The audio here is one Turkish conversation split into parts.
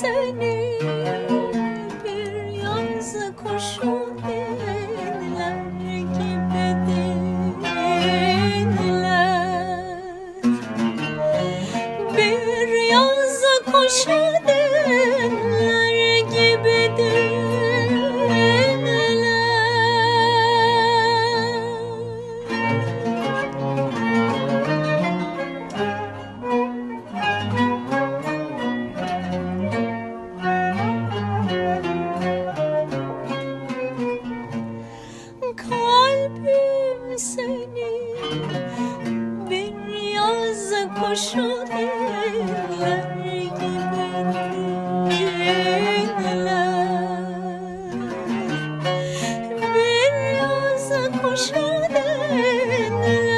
seni bir yalnız kuşu dinler gibi dinler bir yalnız kuşu kurşun eller gibi inler Beyaz kurşun eller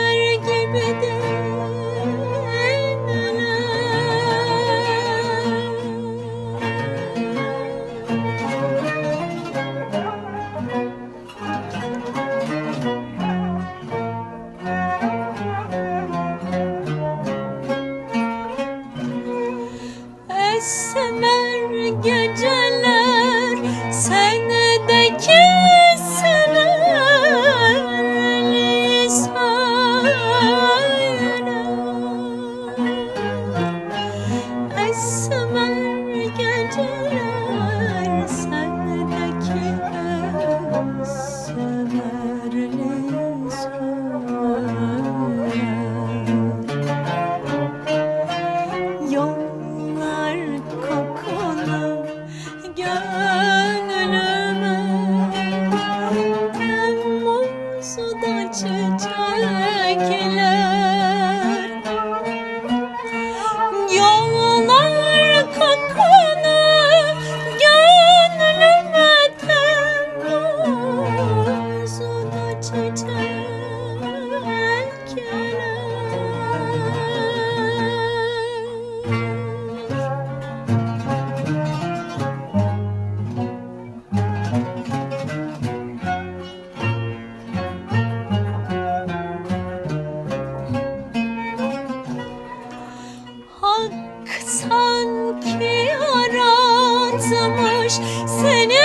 Seni